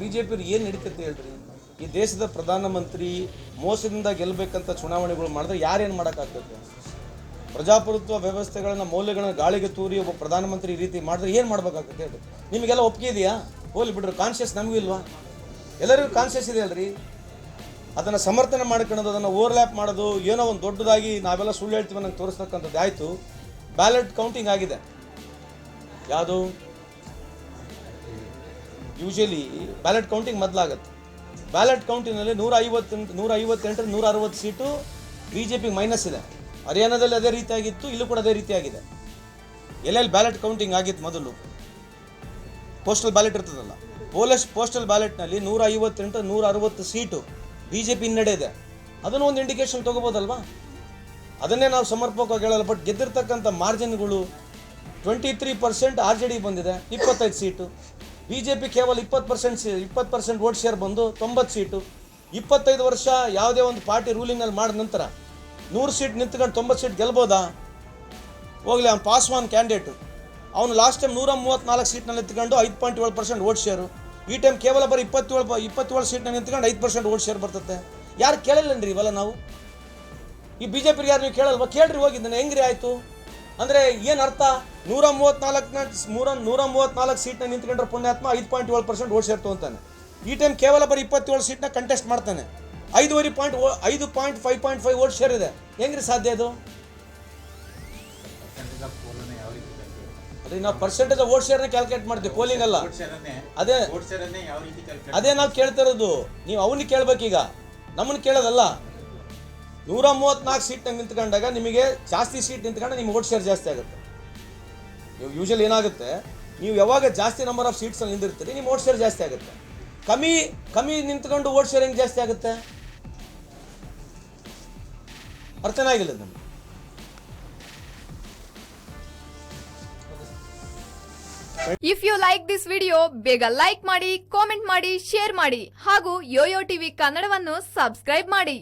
BJP ಏನು ನಡೀತೈತೆ ಹೇಳ್ರಿ? ಈ ದೇಶದ ಪ್ರಧಾನಮಂತ್ರಿ ಮೋಸದಿಂದ ಗೆಲ್ಲಬೇಕಂತ ಚುನಾವಣೆಗಳು ಮಾಡಿದ್ರೆ ಯಾರೇನು ಮಾಡೋಕ್ಕಾಗ್ತದೆ ಪ್ರಜಾಪ್ರಭುತ್ವ ವ್ಯವಸ್ಥೆಗಳನ್ನ, ಮೌಲ್ಯಗಳನ್ನ ಗಾಳಿಗೆ ತೂರಿ ಒಬ್ಬ ಪ್ರಧಾನಮಂತ್ರಿ ಈ ರೀತಿ ಮಾಡಿದ್ರೆ ಏನು ಮಾಡ್ಬೇಕಾಗ್ತದೆ ಹೇಳಿ ನಿಮಗೆಲ್ಲ ಒಪ್ಪಿಗೆ ಇದೆಯಾ? ಹೋಲಿ ಬಿಡ್ರಿ ಕಾನ್ಷಿಯಸ್ ನಮಗೂ ಇಲ್ವಾ? ಎಲ್ಲರಿಗೂ ಕಾನ್ಷಿಯಸ್ ಇದೆ ಅಲ್ರಿ? ಅದನ್ನು ಸಮರ್ಥನೆ ಮಾಡ್ಕೊಳ್ಳೋದು, ಅದನ್ನು ಓವರ್ಲ್ಯಾಪ್ ಮಾಡೋದು, ಏನೋ ಒಂದು ದೊಡ್ಡದಾಗಿ ನಾವೆಲ್ಲ ಸುಳ್ಳು ಹೇಳ್ತೀವಿ ನಂಗೆ ತೋರಿಸ್ತಕ್ಕಂಥದ್ದು ಆಯಿತು. ಬ್ಯಾಲೆಟ್ ಕೌಂಟಿಂಗ್ ಆಗಿದೆ. ಯಾವುದು? ಯೂಶಲಿ ಬ್ಯಾಲೆಟ್ ಕೌಂಟಿಂಗ್ ಮೊದಲಾಗುತ್ತೆ. ಬ್ಯಾಲೆಟ್ ಕೌಂಟಿಂಗ್ನಲ್ಲಿ ನೂರ ಐವತ್ತೆಂಟು ನೂರ ಐವತ್ತೆಂಟರ ನೂರ ಅರವತ್ತು ಸೀಟು ಬಿ ಜೆ ಪಿಗೆ ಮೈನಸ್ ಇದೆ. ಹರಿಯಾಣದಲ್ಲಿ ಅದೇ ರೀತಿಯಾಗಿತ್ತು, ಇಲ್ಲೂ ಕೂಡ ಅದೇ ರೀತಿಯಾಗಿದೆ. ಎಲ್ಲೆಲ್ಲಿ ಬ್ಯಾಲೆಟ್ ಕೌಂಟಿಂಗ್ ಆಗಿತ್ತು ಮೊದಲು? ಪೋಸ್ಟಲ್ ಬ್ಯಾಲೆಟ್ ಇರ್ತದಲ್ಲ. ಪೋಲಸ್ ಪೋಸ್ಟಲ್ ಬ್ಯಾಲೆಟ್ನಲ್ಲಿ ನೂರ ಐವತ್ತೆಂಟು ನೂರ ಅರವತ್ತು ಸೀಟು ಬಿ ಜೆ ಪಿ ಹಿನ್ನಡೆ ಇದೆ. ಅದನ್ನು ಒಂದು ಇಂಡಿಕೇಶನ್ ತೊಗೋಬೋದಲ್ವಾ? ಅದನ್ನೇ ನಾವು ಸಮರ್ಪಕವಾಗಿ ಹೇಳಲ್ಲ ಬಟ್ ಗೆದ್ದಿರ್ತಕ್ಕಂಥ ಮಾರ್ಜಿನ್ಗಳು twenty three percent R J D ಬಂದಿದೆ, ಇಪ್ಪತ್ತೈದು ಸೀಟು. ಬಿ ಜೆ ಪಿ ಕೇವಲ ಇಪ್ಪತ್ತು ಪರ್ಸೆಂಟ್ ಇಪ್ಪತ್ತು ಪರ್ಸೆಂಟ್ ವೋಟ್ ಶೇರ್ ಬಂದು ತೊಂಬತ್ತು ಸೀಟು. ಇಪ್ಪತ್ತೈದು ವರ್ಷ ಯಾವುದೇ ಒಂದು ಪಾರ್ಟಿ ರೂಲಿಂಗಲ್ಲಿ ಮಾಡಿದ ನಂತರ ನೂರು ಸೀಟ್ ನಿಂತ್ಕೊಂಡು ತೊಂಬತ್ತು ಸೀಟ್ ಗೆಲ್ಬೋದಾ? ಹೋಗಲಿ, ಅವ್ನು ಪಾಸ್ವಾನ್ ಕ್ಯಾಂಡಿಡೇಟು ಅವನು ಲಾಸ್ಟ್ ಟೈಮ್ ನೂರ ಮೂವತ್ತ್ನಾಲ್ಕು ಸೀಟ್ನಲ್ಲಿ ನಿಂತ್ಕೊಂಡು ಐದು ಪಾಯಿಂಟ್ ಏಳು ಪರ್ಸೆಂಟ್ ವೋಟ್ ಶೇರು ಈ ಟೈಮ್ ಕೇವಲ ಬರೀ ಇಪ್ಪತ್ತೇಳು ಇಪ್ಪತ್ತೇಳು ಸೀಟ್ನಲ್ಲಿ ನಿಂತ್ಕೊಂಡು ಐದು ಪರ್ಸೆಂಟ್ ವೋಟ್ ಶೇರ್ ಬರ್ತದೆ ಯಾರು ಕೇಳಲ್ಲನ್ರಿ ಇವೆಲ್ಲ ನಾವು? ಈ ಬಿ ಜೆ ಪಿಗೆ ಯಾರು ನೀವು ಕೇಳಲ್ವಾ? ಕೇಳ್ರಿ ಹೋಗಿದ್ದಾನೆ ಹೆಂಗ್ರಿ ಆಯಿತು? ಅಂದರೆ ಏನು ಅರ್ಥ? ನೂರ ಮೂವತ್ನಾಲ್ಕನ ನೂರ ನೂರ ಮೂವತ್ನಾಲ್ಕು ಸೀಟ್ನ ನಿಂತ್ಕೊಂಡ್ರೆ ಪುಣ್ಯಾತ್ಮ ಐದು ಪಾಯಿಂಟ್ ಏಳು ಪರ್ಸೆಂಟ್ ಓಟ್ ಸೇರ್ತು ಅಂತಾನೆ. ಈ ಟೈಮ್ ಕೇವಲ ಬರೀ ಇಪ್ಪತ್ತೇಳು ಸೀಟ್ನ ಕಂಟೆಸ್ಟ್ ಮಾಡ್ತಾನೆ. ಐದುವರೆ ಪಾಯಿಂಟ್ ಐದು point five point five vote share ಇದೆ ಹೆಂಗ್ರಿ ಸಾಧ್ಯ ಅದು? ಅದೇ ನಾವು ಪರ್ಸೆಂಟೇಜ್ ಓಟ್ ಶೇರ್ನ ಕ್ಯಾಲ್ಕುಲೇಟ್ ಮಾಡ್ತೀವಿ ಪೋಲಿಂಗ್ ಅಲ್ಲ. ಅದೇ ಅದೇ ನಾವು ಕೇಳ್ತಿರೋದು ನೀವು ಅವನಿಗೆ ಕೇಳ್ಬೇಕೀಗ. ನಮ್ಮನ್ನ ಕೇಳೋದಲ್ಲ. ನೂರ ಮೂವತ್ನಾಲ್ಕು ಸೀಟ್ನಾಗ ನಿಂತ್ಕೊಂಡಾಗ ನಿಮಗೆ ಜಾಸ್ತಿ ಸೀಟ್ ನಿಂತ್ಕೊಂಡ್ರೆ ನಿಮ್ಗೆ ಓಟ್ ಶೇರ್ ಜಾಸ್ತಿ ಆಗುತ್ತೆ. ನೀವು ಯೂಶಲಿ ಏನಾಗುತ್ತೆ, ನೀವು ಯಾವಾಗ ಜಾಸ್ತಿ ನಂಬರ್ ಆಫ್ ಸೀಟ್ಸಲ್ಲಿ ನಿಂದಿರ್ತೀರಿ, ನಿಮ್ಮ ಓಟ್ ಶೇರ್ ಜಾಸ್ತಿ ಆಗುತ್ತೆ. ಕಮ್ಮಿ ಕಮ್ಮಿ ನಿಂತ್ಕೊಂಡು ಓಟ್ ಶೇರ್ ಹೆಂಗೆ ಜಾಸ್ತಿ ಆಗುತ್ತೆ? ಅರ್ಥನೇ ಆಗಿಲ್ಲ ನಮ್ಗೆ. If you like this video ಬೇಗ ಲೈಕ್ ಮಾಡಿ ಕಾಮೆಂಟ್ ಮಾಡಿ ಶೇರ್ ಮಾಡಿ, ಹಾಗೂ ಯೋಯೋ ಟಿವಿ ಕನ್ನಡವನ್ನು ಸಬ್ಸ್ಕ್ರೈಬ್ ಮಾಡಿ.